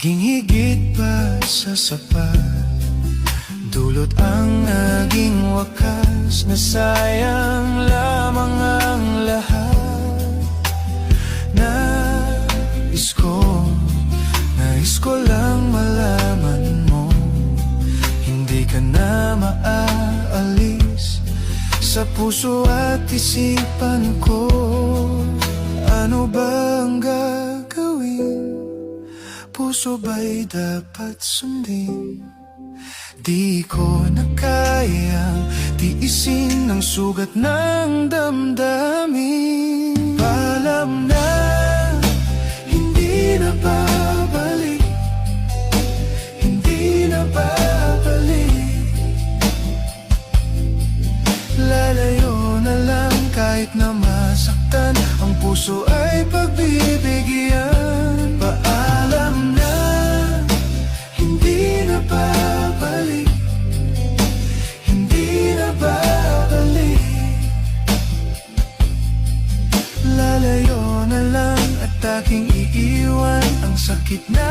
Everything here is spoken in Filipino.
Naging pa sa sapat. Dulot ang naging wakas Na sayang lamang ang lahat. Nais ko Nais ko lang malaman mo. Hindi ka na maaalis Sa puso at isipan ko. Ano bang gagawin? Puso ba'y dapat sundin? Di ko na kayang tiisin ang sugat ng damdamin. Paalam na, hindi na babalik. Hindi na babalik. Lalayo na kahit na masaktan Ang puso ay pagbibigyan aking iiwan. Ang sakit na